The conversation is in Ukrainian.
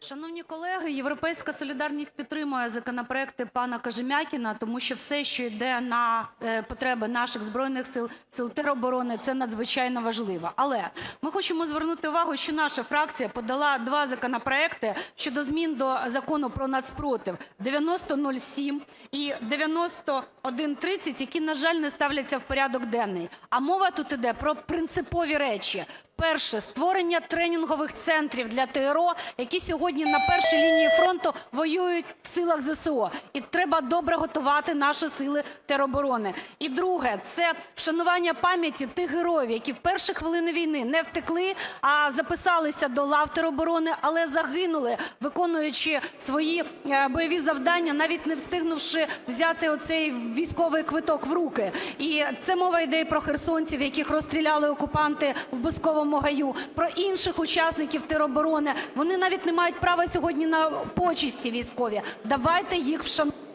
Шановні колеги, "Європейська солідарність" підтримує законопроекти пана Кожем'якіна, тому що все, що йде на е, потреби наших Збройних Сил, сил тероборони, це надзвичайно важливо. Але ми хочемо звернути увагу, що наша фракція подала два законопроекти щодо змін до Закону про нацпротив 9007 і 9130, які, на жаль, не ставляться в порядок денний. А мова тут іде про принципові речі. Перше. Створення тренінгових центрів для ТРО, які сьогодні на першій лінії фронту воюють в силах ЗСУ. І треба добре готувати наші сили тероборони. І друге – це вшанування пам'яті тих героїв, які в перші хвилини війни не втекли, а записалися до лав тероборони, але загинули, виконуючи свої е, бойові завдання, навіть не встигнувши взяти оцей військовий квиток в руки. І це мова йде про херсонців, яких розстріляли окупанти в Бусковому гаю, про інших учасників тероборони. Вони навіть не мають права сьогодні на почесті військові. Давайте їх вшануємо.